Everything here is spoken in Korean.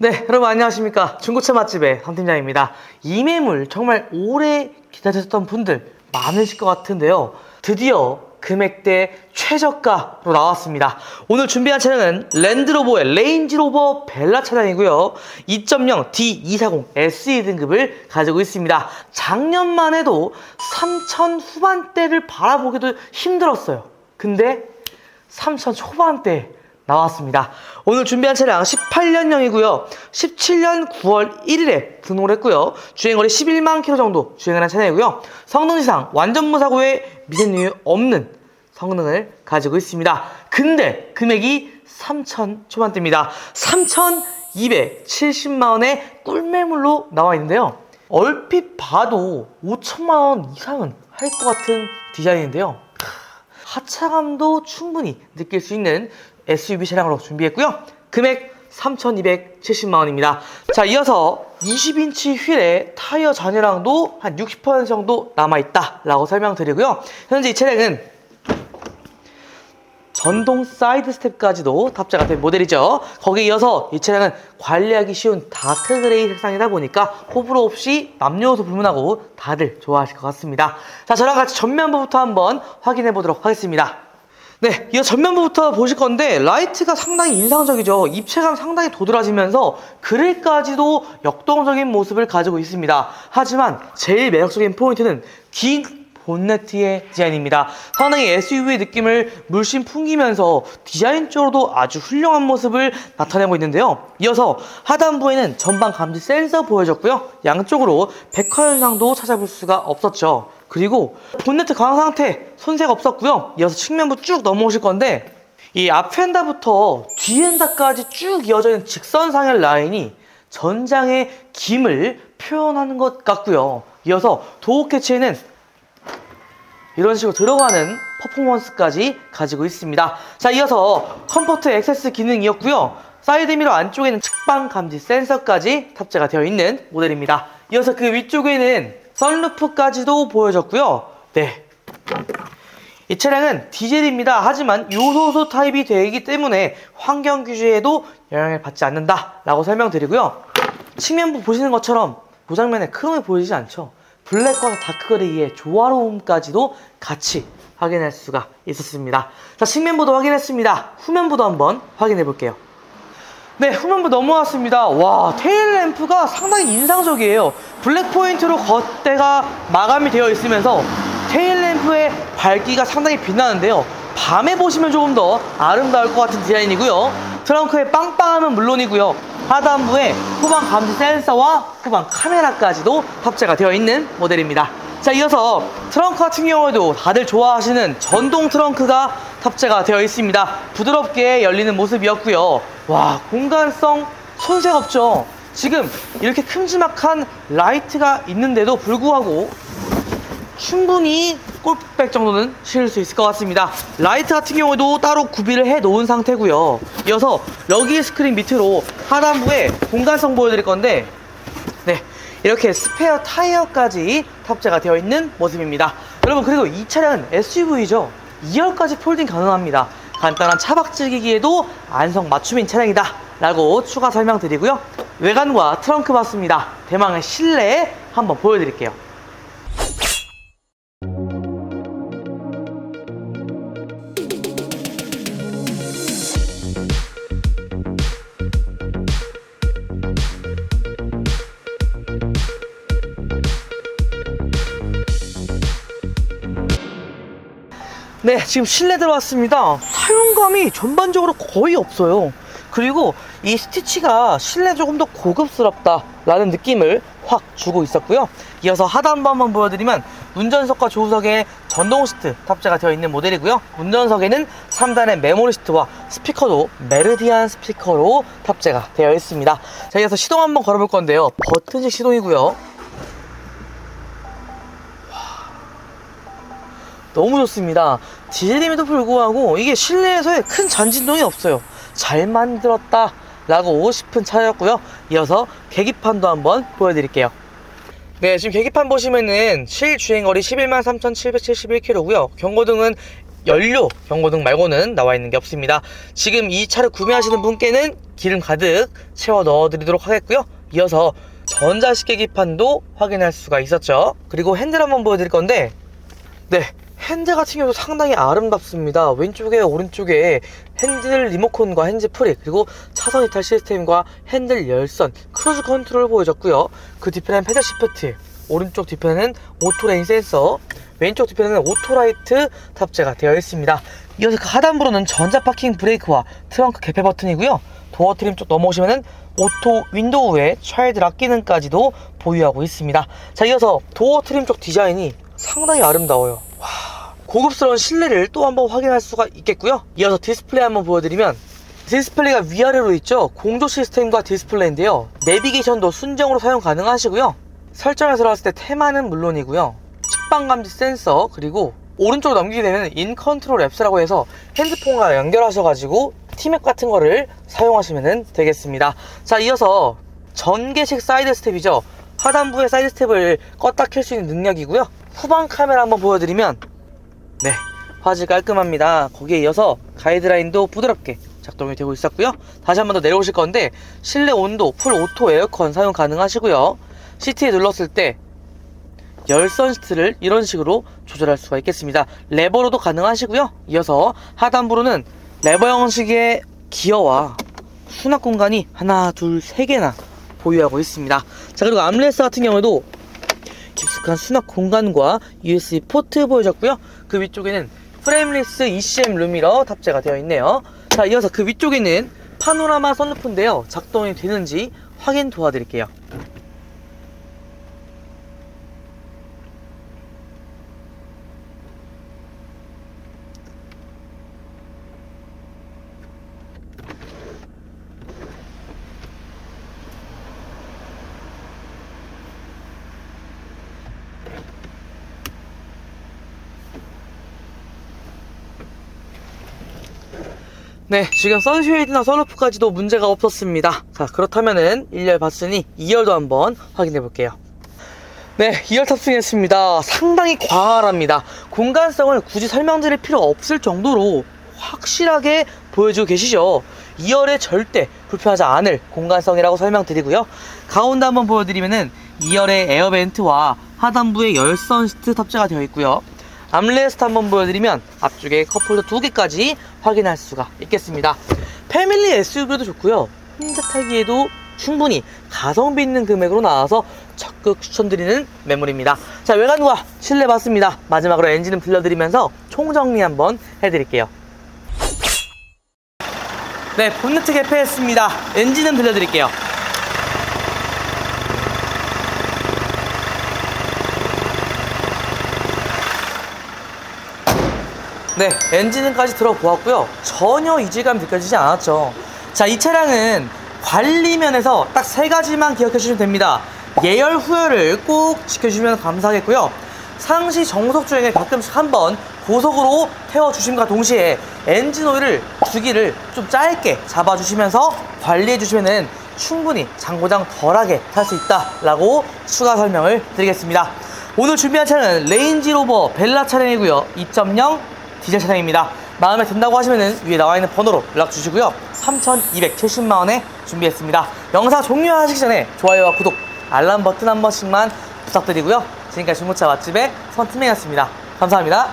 네, 여러분 안녕하십니까. 중고차 맛집의 함팀장입니다. 이 매물 정말 오래 기다리셨던 분들 많으실 것 같은데요. 드디어 금액대 최저가로 나왔습니다. 오늘 준비한 차량은 랜드로버의 레인지로버 벨라 차량이고요. 2.0 D240 SE 등급을 가지고 있습니다. 작년만 해도 3천 후반대를 바라보기도 힘들었어요. 근데 3천 초반대 나왔습니다. 오늘 준비한 차량 18년형이고요. 17년 9월 1일에 등록을 했고요. 주행거리 11만 킬로 정도 주행을 한 차량이고요. 성능상 완전 무사고에 미세누유 없는 성능을 가지고 있습니다. 근데 금액이 3천 초반대입니다. 3,270만 원의 꿀매물로 나와 있는데요. 얼핏 봐도 5천만 원 이상은 할 것 같은 디자인인데요. 하차감도 충분히 느낄 수 있는 SUV 차량으로 준비했고요. 금액 3,270만 원입니다. 자, 이어서 20인치 휠에 타이어 잔여량도 한 60% 정도 남아있다라고 설명드리고요. 현재 이 차량은 전동 사이드 스텝까지도 탑재가 된 모델이죠. 거기에 이어서 이 차량은 관리하기 쉬운 다크 그레이 색상이다 보니까 호불호 없이 남녀노소 불문하고 다들 좋아하실 것 같습니다. 자, 저랑 같이 전면부부터 한번 확인해 보도록 하겠습니다. 네, 이 전면부부터 보실 건데 라이트가 상당히 인상적이죠. 입체감 상당히 도드라지면서 그릴까지도 역동적인 모습을 가지고 있습니다. 하지만 제일 매력적인 포인트는 긴 본네트의 디자인입니다. 상당히 SUV 느낌을 물씬 풍기면서 디자인적으로도 아주 훌륭한 모습을 나타내고 있는데요. 이어서 하단부에는 전방 감지 센서 보여졌고요. 양쪽으로 백화 현상도 찾아볼 수가 없었죠. 그리고 본네트 강화 상태 손색 없었고요. 이어서 측면부 쭉 넘어오실 건데 이 앞엔다부터 뒤엔다까지 쭉 이어져 있는 직선 상의 라인이 전장의 김을 표현하는 것 같고요. 이어서 도어 캐치에는 이런 식으로 들어가는 퍼포먼스까지 가지고 있습니다. 자, 이어서 컴포트 액세스 기능이었고요. 사이드 미러 안쪽에는 측방 감지 센서까지 탑재가 되어 있는 모델입니다. 이어서 그 위쪽에는 선루프까지도 보여졌고요. 네. 이 차량은 디젤입니다. 하지만 요소수 타입이 되기 때문에 환경 규제에도 영향을 받지 않는다라고 설명드리고요. 측면부 보시는 것처럼 보장면에 크롬이 보이지 않죠. 블랙과 다크그레이의 조화로움까지도 같이 확인할 수가 있었습니다. 자, 측면부도 확인했습니다. 후면부도 한번 확인해 볼게요. 네, 후면부 넘어왔습니다. 와, 테일 램프가 상당히 인상적이에요. 블랙 포인트로 겉대가 마감이 되어 있으면서 테일 램프의 밝기가 상당히 빛나는데요. 밤에 보시면 조금 더 아름다울 것 같은 디자인이고요. 트렁크의 빵빵함은 물론이고요. 하단부에 후방 감지 센서와 후방 카메라까지도 탑재가 되어 있는 모델입니다. 자, 이어서 트렁크 같은 경우에도 다들 좋아하시는 전동 트렁크가 탑재가 되어 있습니다. 부드럽게 열리는 모습이었고요. 와, 공간성 손색 없죠? 지금 이렇게 큼지막한 라이트가 있는데도 불구하고 충분히 골프백 정도는 실을 수 있을 것 같습니다. 라이트 같은 경우에도 따로 구비를 해 놓은 상태고요. 이어서 러기 스크린 밑으로 하단부에 공간성 보여드릴 건데 네 이렇게 스페어 타이어까지 탑재가 되어 있는 모습입니다. 여러분 그리고 이 차량은 SUV죠. 2열까지 폴딩 가능합니다. 간단한 차박 즐기기에도 안성 맞춤인 차량이다 라고 추가 설명드리고요. 외관과 트렁크 봤습니다. 대망의 실내 한번 보여드릴게요. 네, 지금 실내 들어왔습니다. 사용감이 전반적으로 거의 없어요. 그리고 이 스티치가 실내 조금 더 고급스럽다라는 느낌을 확 주고 있었고요. 이어서 하단부 한번 보여드리면 운전석과 조수석에 전동 시트 탑재가 되어 있는 모델이고요. 운전석에는 3단의 메모리 시트와 스피커도 메르디안 스피커로 탑재가 되어 있습니다. 자, 이어서 시동 한번 걸어볼 건데요. 버튼식 시동이고요. 너무 좋습니다. 디젤임에도 불구하고 이게 실내에서의 큰 잔진동이 없어요. 잘 만들었다 라고 싶은 차였고요. 이어서 계기판도 한번 보여드릴게요. 네, 지금 계기판 보시면은 실 주행거리 11만 3,771km고요. 경고등은 연료 경고등 말고는 나와 있는 게 없습니다. 지금 이 차를 구매하시는 분께는 기름 가득 채워 넣어드리도록 하겠고요. 이어서 전자식 계기판도 확인할 수가 있었죠. 그리고 핸들 한번 보여드릴 건데 네, 핸들 같은 경우도 상당히 아름답습니다. 왼쪽에 오른쪽에 핸들 리모컨과 핸즈 프리 그리고 차선 이탈 시스템과 핸들 열선, 크루즈 컨트롤 보여줬고요. 그 뒤편에는 패들 시프트, 오른쪽 뒤편에는 오토레인 센서, 왼쪽 뒤편에는 오토라이트 탑재가 되어 있습니다. 이어서 그 하단부로는 전자 파킹 브레이크와 트렁크 개폐 버튼이고요. 도어 트림 쪽 넘어오시면은 오토 윈도우에 차일드 락 기능까지도 보유하고 있습니다. 자, 이어서 도어 트림 쪽 디자인이 상당히 아름다워요. 와, 고급스러운 실내를 또 한번 확인할 수가 있겠고요. 이어서 디스플레이 한번 보여드리면 디스플레이가 위아래로 있죠. 공조 시스템과 디스플레이인데요. 내비게이션도 순정으로 사용 가능하시고요. 설정에 들어갔을 때 테마는 물론이고요. 측방 감지 센서 그리고 오른쪽으로 넘기게 되면 인 컨트롤 앱스라고 해서 핸드폰과 연결하셔가지고 티맵 같은 거를 사용하시면 되겠습니다. 자 이어서 전개식 사이드 스텝이죠. 하단부의 사이드 스텝을 껐다 켤 수 있는 능력이고요. 후방 카메라 한번 보여드리면 네 화질 깔끔합니다. 거기에 이어서 가이드라인도 부드럽게 작동이 되고 있었고요. 다시 한 번 더 내려오실 건데 실내 온도 풀 오토 에어컨 사용 가능하시고요. 시트에 눌렀을 때 열선 시트를 이런 식으로 조절할 수가 있겠습니다. 레버로도 가능하시고요. 이어서 하단부로는 레버 형식의 기어와 수납 공간이 하나, 둘, 세 개나 보유하고 있습니다. 자, 그리고 암레스 같은 경우에도 깊숙한 수납 공간과 USB 포트 보여줬고요. 그 위쪽에는 프레임리스 ECM 루미러 탑재가 되어 있네요. 자, 이어서 그 위쪽에는 파노라마 선루프인데요. 작동이 되는지 확인 도와드릴게요. 네, 지금 선쉐이드나 선루프까지도 문제가 없었습니다. 자, 그렇다면은 1열 봤으니 2열도 한번 확인해 볼게요. 네, 2열 탑승했습니다. 상당히 광활합니다. 공간성을 굳이 설명드릴 필요 없을 정도로 확실하게 보여주고 계시죠. 2열에 절대 불편하지 않을 공간성이라고 설명드리고요. 가운데 한번 보여드리면은 2열에 에어벤트와 하단부에 열선 시트 탑재가 되어 있고요. 암레스트 한번 보여드리면 앞쪽에 컵홀더 두 개까지 확인할 수가 있겠습니다. 패밀리 SUV도 좋고요. 혼자 타기에도 충분히 가성비 있는 금액으로 나와서 적극 추천드리는 매물입니다. 자 외관과 실내 봤습니다. 마지막으로 엔진은 들려드리면서 총정리 한번 해드릴게요. 네 본네트 개폐했습니다. 엔진은 들려드릴게요. 네, 엔진은까지 들어보았고요. 전혀 이질감 느껴지지 않았죠. 자, 이 차량은 관리 면에서 딱 세 가지만 기억해 주시면 됩니다. 예열 후열을 꼭 지켜주시면 감사하겠고요. 상시 정속 주행에 가끔씩 한번 고속으로 태워주심과 동시에 엔진 오일을 주기를 좀 짧게 잡아주시면서 관리해 주시면 충분히 장고장 덜하게 탈 수 있다라고 추가 설명을 드리겠습니다. 오늘 준비한 차량은 레인지 로버 벨라 차량이고요. 2.0 디젤 차량입니다. 마음에 든다고 하시면 위에 나와 있는 번호로 연락 주시고요. 3,270만 원에 준비했습니다. 영상 종료하시기 전에 좋아요와 구독, 알람 버튼 한 번씩만 부탁드리고요. 지금까지 중고차 맛집의 선트맨이었습니다. 감사합니다.